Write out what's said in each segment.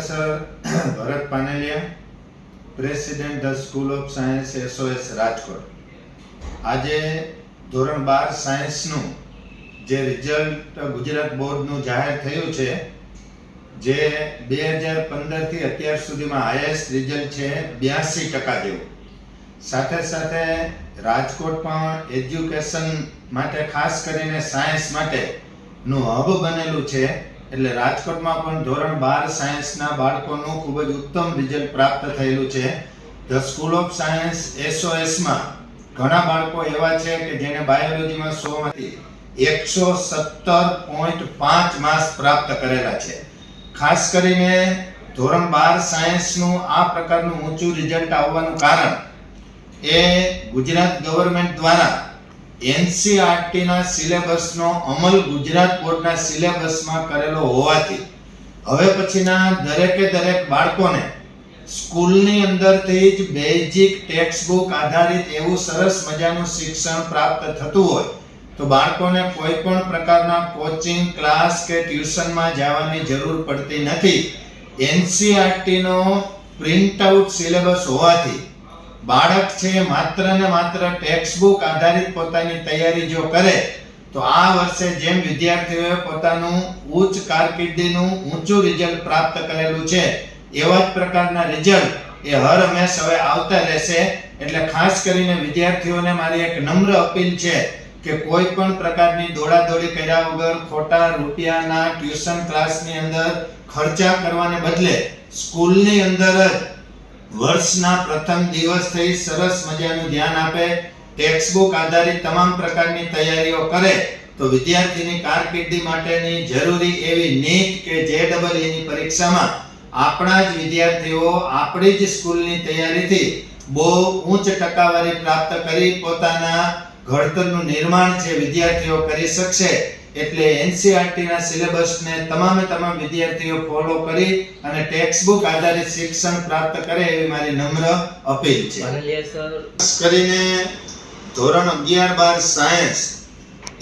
Sir Bharat Paneliya president the school of science SOS Rajkot આજે ધોરણ બાર સાયન્સનું જે result Gujarat બોર્ડનું જાહેર થયું છે, જે બે હજાર પંદરથી અત્યાર સુધીમાં હાઈએસ્ટ રિઝલ્ટ છે બ્યાસી ટકા જેવું. સાથે સાથે રાજકોટ પણ એજ્યુકેશન માટે ખાસ કરીને સાયન્સ માટેનું હબ બનેલું છે. એટલે રાજકોટમાં પણ ધોરણ બાર સાયન્સના બાળકોનું ખૂબ જ ઉત્તમ રિઝલ્ટ પ્રાપ્ત થયેલું છે. ધ સ્કૂલ ઓફ સાયન્સ એસઓએસમાં ઘણા બાળકો એવા છે કે જેને બાયોલોજીમાં સો માંથી એકસો સત્તર પોઈન્ટ પાંચ માર્ક્સ પ્રાપ્ત કરેલા છે. ખાસ કરીને ધોરણ બાર સાયન્સનું આ પ્રકારનું ઊંચું રિઝલ્ટ આવવાનું કારણ એ ગુજરાત ગવર્મેન્ટ દ્વારા એનસીઆરટી ના સિલેબસનો અમલ ગુજરાત બોર્ડના સિલેબસમાં કરેલો હોવાથી હવે પછીના દરેકે દરેક બાળકોને સ્કૂલની અંદરથી જ બેઝિક ટેક્સ્ટ બુક આધારિત એવું સરસ મજાનું શિક્ષણ પ્રાપ્ત થતું હોય તો બાળકોને કોઈ પણ પ્રકારના કોચિંગ ક્લાસ કે ટ્યુશનમાં જવાની જરૂર પડતી નથી. એનસીઆરટી નો પ્રિન્ટ આઉટ સિલેબસ હોવાથી બાળક છે માત્ર ને માત્ર ટેક્સ્ટ બુક આધારિત પોતાની તૈયારી જો કરે, તો આ વર્ષે જેમ વિદ્યાર્થીઓએ પોતાનું ઉચ્ચ કારકિર્દીનું ઊંચું રિઝલ્ટ પ્રાપ્ત કરેલું છે, એવા જ પ્રકારના રિઝલ્ટ એ હર હંમેશ હવે આવતા રહેશે. એટલે ખાસ કરીને વિદ્યાર્થીઓને મારી એક નમ્ર અપીલ છે કે કોઈ પણ પ્રકારની દોડાદોડી કર્યા વગર ખોટા રૂપિયાના ટ્યુશન ક્લાસની અંદર ખર્ચા કરવાને બદલે સ્કૂલની અંદર જ વર્ષના પ્રથમ દિવસથી સરસ મજાનું ધ્યાન આપે ટેક્સબુક આધારિત તમામ પ્રકારની તૈયારીઓ કરે, તો વિદ્યાર્થીની કારકિર્દી માટેની જરૂરી એવી નીટ કે જે ડબલ એની પરીક્ષામાં આપણા જ વિદ્યાર્થીઓ આપણી જ સ્કૂલની તૈયારીથી બહુ ઉચ્ચ ટકાવારી પ્રાપ્ત કરી પોતાના ઘડતરનું નિર્માણ છે વિદ્યાર્થીઓ કરી શકશે. એટલે એનસીઆરટી ના સિલેબસને તમામે તમામ વિદ્યાર્થીઓ ફોલો કરી અને ટેક્સ્ટ બુક આધારિત શિક્ષણ પ્રાપ્ત કરે એવી મારી નમ્ર અપીલ છે. ખાસ કરીને ધોરણ અગિયાર બાર સાયન્સ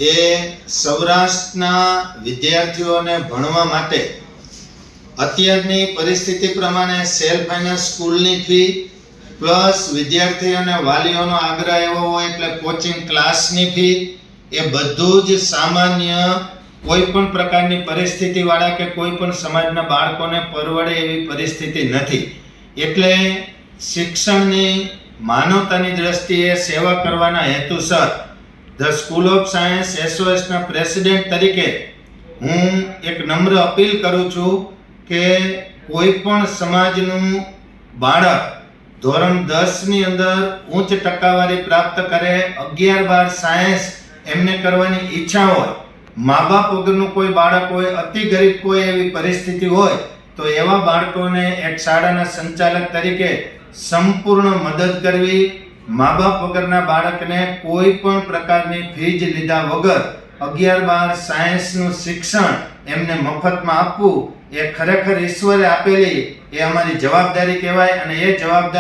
એ સૌરાષ્ટ્રના વિદ્યાર્થીઓને ભણવા માટે અત્યારની પરિસ્થિતિ પ્રમાણે સેલ્ફ ફાઇનાન્સ સ્કૂલની ફી પ્લસ વિદ્યાર્થીઓને વાલીઓનો આગ્રહ એવો હોય એટલે કોચિંગ ક્લાસની ફી એ બધું જ સામાન્ય કોઈ પણ પ્રકારની પરિસ્થિતિ વાળા કે કોઈ પણ સમાજના બાળકોને પરવડે એવી પરિસ્થિતિ નથી. એટલે શિક્ષણની માનવતાની દ્રષ્ટિએ સેવા કરવાના હેતુસર the school of science SOS ના પ્રેસિડેન્ટ તરીકે હું એક નમ્ર અપીલ કરું છું કે કોઈ પણ સમાજનું બાળક ધોરણ દસની અંદર ઉચ્ચ ટકાવારી પ્રાપ્ત કરે, અગિયાર બાર સાયન્સ એમને કરવાની ઈચ્છા હોય મા બાપ વગરનું કોઈ બાળક હોય, અતિ ગરીબ કોઈ એવી પરિસ્થિતિ હોય, તો એવા બાળકોને એક શાળાના સંચાલક તરીકે સંપૂર્ણ મદદ કરવી મા બાપ વગરના બાળકને કોઈ પણ પ્રકારની ફીજ લીધા વગર અગિયાર બાર સાયન્સનું શિક્ષણ એમને મફતમાં આપવું, એ ખરેખર ઈશ્વરે આપેલી, એ અમારી જવાબદારી કહેવાય અને એ જવાબદારી